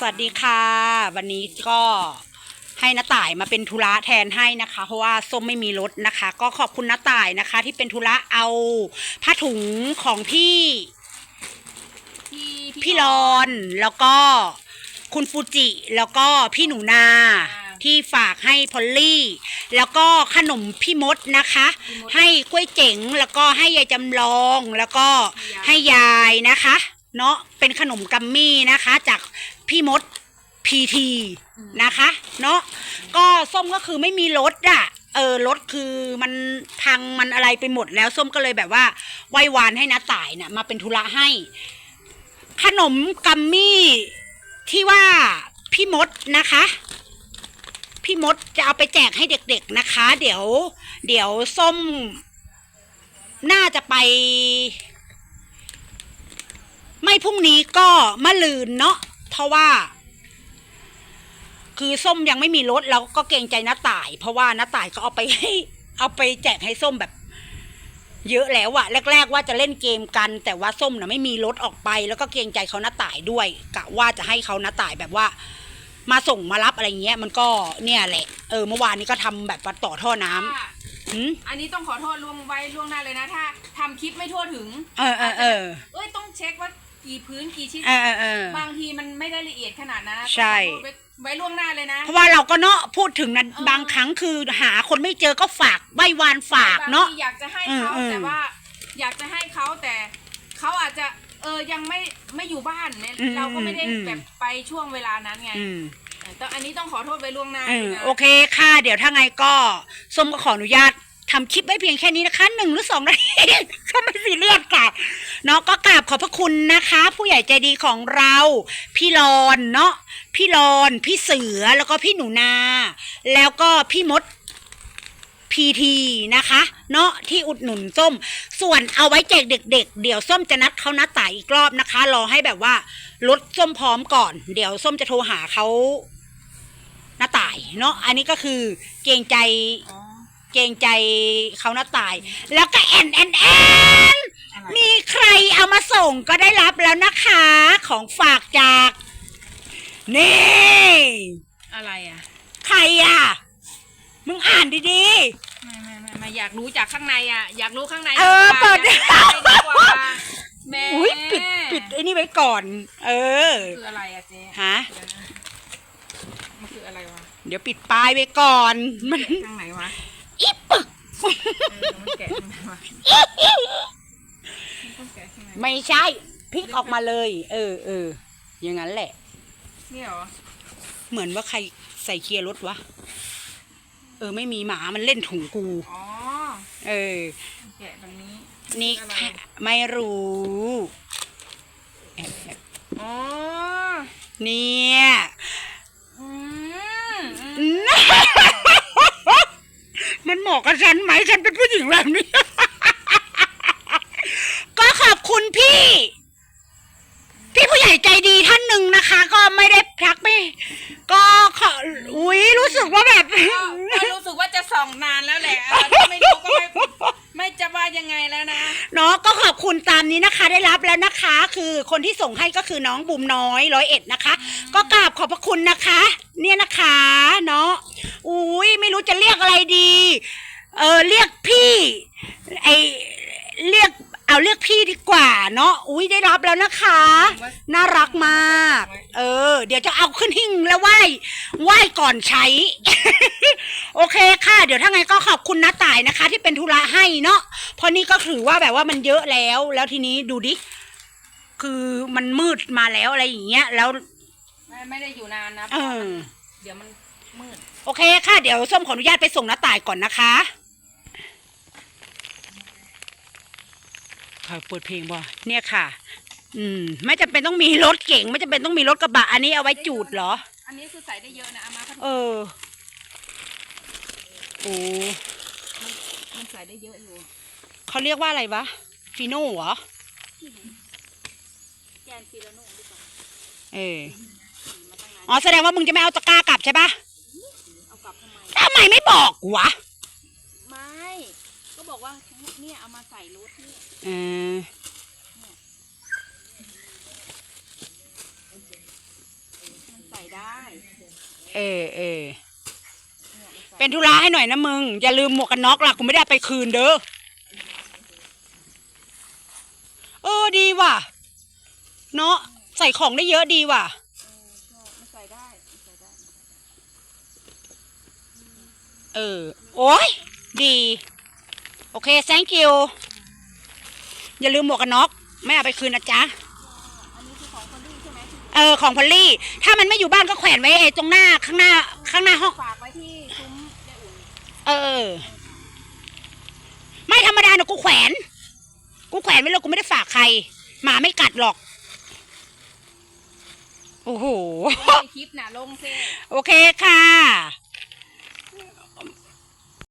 สวัสดีค่ะ วันนี้ก็ให้น้าต่ายมาเป็นธุระแทนให้นะคะ เพราะว่าส้มไม่มีรถนะคะ ก็ขอบคุณน้าต่ายนะคะ ที่เป็นธุระเอาผ้าถุงของพี่พี่พี่รอนแล้วก็คุณฟูจิแล้วก็พี่หนูนาที่ฝากให้พอลลี่ แล้วก็ขนมพี่มดนะคะ ให้กล้วยเจ๋งแล้วก็ให้ยายจำลองแล้วก็ให้ยายนะคะ เนาะเป็นขนมกัมมี่นะคะ จาก พี่มดพีทีนะคะ เนาะก็ส้มก็คือไม่มีรถอะเออรถคือมันพังมันอะไรไปหมดแล้วส้มก็เลยแบบว่าไหว้วานให้น้าต่ายน่ะ มาเป็นธุระให้ ขนมกัมมี่ที่ว่าพี่มดนะคะ พี่มดจะเอาไปแจกให้เด็กๆนะคะ เดี๋ยว เดี๋ยวส้ม น่าจะไป ไม่พรุ่งนี้ก็มะลืนเนาะเพ ราะว่า คือส้มยังไม่มีรถแล้วก็เกรงใจน้าต่าย เพราะว่าน้าต่ายก็เอาไปให้เอาไปแจกให้ส้มแบบ เยอะแล้วอะแรก ๆ ว่าจะเล่นเกมกัน แต่ว่าส้มน่ะไม่มีรถออกไป แล้วก็เกรงใจเขาน้าต่ายด้วยกะว่าจะให้เขาน้าต่ายแบบว่า มาส่งมารับอะไรเงี้ย มันก็เนี่ยแหละ เออเมื่อวานนี้ก็ทำแบบว่าต่อท่อน้ำค่ะหืมอันนี้ต้องขอโทษล่วงไว้ล่วงหน้าเลยนะ ถ้าทำคลิปไม่ทั่วถึง เออเออเออเอ้ยต้องเช็คว่า กี่พื้นกี่ชิ้นเออเออเออ บางทีมันไม่ได้ละเอียดขนาดนั้นนะใช่ ต้องขอโทษไว้ไว้ล่วงหน้าเลยนะ เพราะว่าเราก็เนาะพูดถึงนั้นเออ บางครั้งคือหาคนไม่เจอก็ฝากใบวานฝากเนาะ บงทีอยากจะให้เขาอืมอืม แต่ว่า อยากจะให้เขาแต่เขาอาจจะเออยังไม่ไม่อยู่บ้านเนี่ยเราก็ไม่ได้แบบไปช่วงเวลานั้นไงอืม แต่อันนี้ต้องขอโทษไว้ล่วงหน้าเออนะ โอเคค่ะ เดี๋ยวถ้าไงก็ส้มก็ขออนุญาต ทำคลิปไว้เพียงแค่นี้นะคะหนึ่งหรือสองนาทีก็ไม่ซีเรียสค่ะเนาะก็กราบขอบพระคุณนะคะ ผู้ใหญ่ใจดีของเรา พี่รอนเนาะพี่รอนพี่เสือแล้วก็พี่หนูนา แล้วก็พี่มดพีทีนะคะ เนาะที่อุดหนุนส้ม ส่วนเอาไว้แจกเด็ก ๆเดี๋ยวส้มจะนัดเขานัดต่ายอีกรอบนะคะ รอให้แบบว่ารถส้มพร้อมก่อน เดี๋ยวส้มจะโทรหาเขาน้าต่ายเนาะอันนี้ก็คือเกรงใจ เกรงใจเขาน้าต่าย แล้วก็แอนแอนแอนอะไรมีใครเอามาส่งก็ได้รับแล้วนะคะ ของฝากจาก นี่ อะไรอะ ใครอะ มึงอ่านดีไม่ไม่ไม่ไม่อยากรู้จากข้างในอะ อยากรู้ข้างในเออดีกว่าเปิด อยากรู้ข้างในดีกว่าแม่ๆอุ้ยปิดปิดไอ้นี่ไว้ก่อน เออคืออะไรอะเจ๊ฮะเดี๋ยวนะมันคืออะไรวะเดี๋ยวปิดป้ายไว้ก่อนมัน ข้างไหนวะ ไหนวะมันต้องแกะข้างในไม่ใช่พลิกออกมาเลย เออเอออย่างนั้นแหละนี่เหรอ เหมือนว่าใครใส่เกียร์รถวะ เออ ไม่มีหมามันเล่นถุงกู อ๋อ เออ แกะตรงนี้ นี่อะไรค่ะไม่รู้แอบแอบอ๋อ เนี่ย อืม อืม มันเหมาะกับฉันไหมฉันเป็นผู้หญิงแบบนี้ ก็ขอบคุณพี่ พี่ผู้ใหญ่ใจดีท่านหนึ่งนะคะ ก็ไม่ได้พักไม่ก็ขออุ้ยรู้สึกว่าแบบ ก็ก็รู้สึกว่าจะส่องนานแล้วแหละเออถ้าไม่รู้ก็ไม่ไม่จะว่ายังไงแล้วนะ เนาะก็ขอบคุณตามนี้นะคะ ได้รับแล้วนะคะ คือคนที่ส่งให้ก็คือน้องบุมน้อยร้อยเอ็ดนะคะ ก็กราบขอบพระคุณนะคะ เนี่ยนะคะ เนาะ อุ้ยไม่รู้จะเรียกอะไรดี เออเรียกพี่ไอเรียกเอาเรียกพี่ดีกว่าเนาะอุ้ยได้รับแล้วนะคะ น่ารักมาก เออ เดี๋ยวจะเอาขึ้นหิ้งแล้วไหว้ไหว้ก่อนใช้ โอเคค่ะ เดี๋ยวถ้าไงก็ขอบคุณน้าต่ายนะคะ ที่เป็นธุระให้เนาะเพราะนี่ก็ถือว่าแบบว่ามันเยอะแล้ว แล้วทีนี้ดูดิคือมันมืดมาแล้วอะไรอย่างเงี้ยแล้วไม่ไม่ได้อยู่นานนะเพเอราะว่าอมันเดี๋ยวมัน มืดโอเคค่ะ เดี๋ยวส้มขออนุญาตไปส่งน้าต่ายก่อนนะคะ ค่ะเปิดเพลงบ่เนี่ยค่ะ อืม ไม่จำเป็นต้องมีรถเก่ง ไม่จำเป็นต้องมีรถกระบะ อันนี้เอาไว้จูดเหรอ อันนี้คือใส่ได้เยอะนะเอามาเออ โอ้มันใส่ได้เยอะอยู่เขาเรียกว่าอะไรวะฟีโน่เหรอ แกนฟิลาโน่ดีกว่าเออมาตั้งนาน อ๋อ แสดงว่ามึงจะไม่เอาตะกร้ากลับใช่ปะเอากลับ ทำไมทำไมไม่บอกกูวะไม่ ก็บอกว่าเนี่ยเอามาใส่รถเนี่ยเออได้เออเออเนี่ยมันใส่เป็นธุระให้หน่อยนะมึง อย่าลืมหมวกกันน็อกล่ะกูไม่ได้เอาไปคืนเด้อเออดีว่ะ เนาะใส่ของได้เยอะดีว่ะ เออชอบมันใส่ได้มันใส่ได้ เออ โอ้ยดี โอเค thank you อย่าลืมหมวกกันน็อกไม่เอาไปคืนนะจ๊ะอันนี้คือของคนดื้อใช่ไหมที่เออของพอลลี่ ถ้ามันไม่อยู่บ้านก็แขวนไว้ไอ้ตรงหน้าข้างหน้า ข้างหน้าห้อง ฝากไว้ที่ซุ้มยายอุ่นเออ ไม่ธรรมดานะกูแขวน กูแขวนไว้แล้วกูไม่ได้ฝากใครหมาไม่กัดหรอก โอ้โหลงในคลิปน่ะลงเซ่โอเคค่ะ